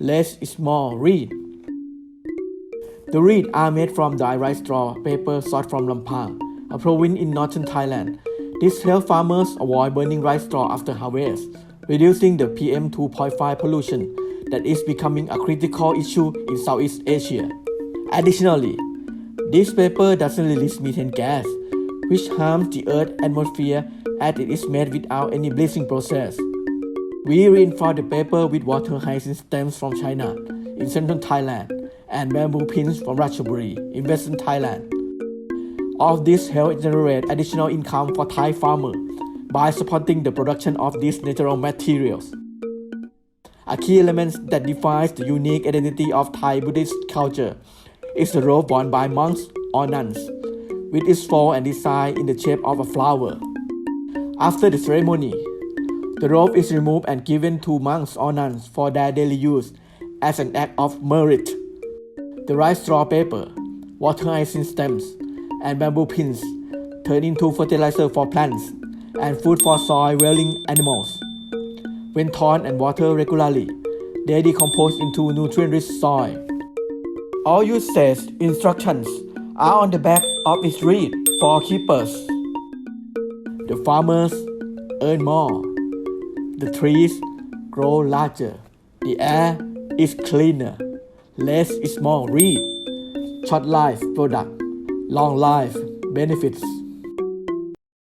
less is more reed. The reed are made from dry rice straw paper sourced from Lampang, a province in northern Thailand. This helps farmers avoid burning rice straw after harvest, reducing the PM 2.5 pollution that is becoming a critical issue in Southeast Asia. Additionally, this paper doesn't release methane gas, which harms the Earth's atmosphere as it is made without any bleaching process. We reinforce the paper with water hyacinth stems from China in central Thailand and bamboo pins from Ratchaburi in western Thailand. All of this help generate additional income for Thai farmers by supporting the production of these natural materials. A key element that defines the unique identity of Thai Buddhist culture is the robe worn by monks or nuns, with its form and design in the shape of a flower. After the ceremony, the robe is removed and given to monks or nuns for their daily use as an act of merit. The rice straw paper, water hyacinth stems, and bamboo pins turn into fertilizer for plants and food for soil-dwelling animals. When torn and watered regularly, they decompose into nutrient-rich soil. All usage instructions are on the back of each reed for keepers. The farmers earn more. The trees grow larger. The air is cleaner. Less is more read. Short life product. Long life benefits.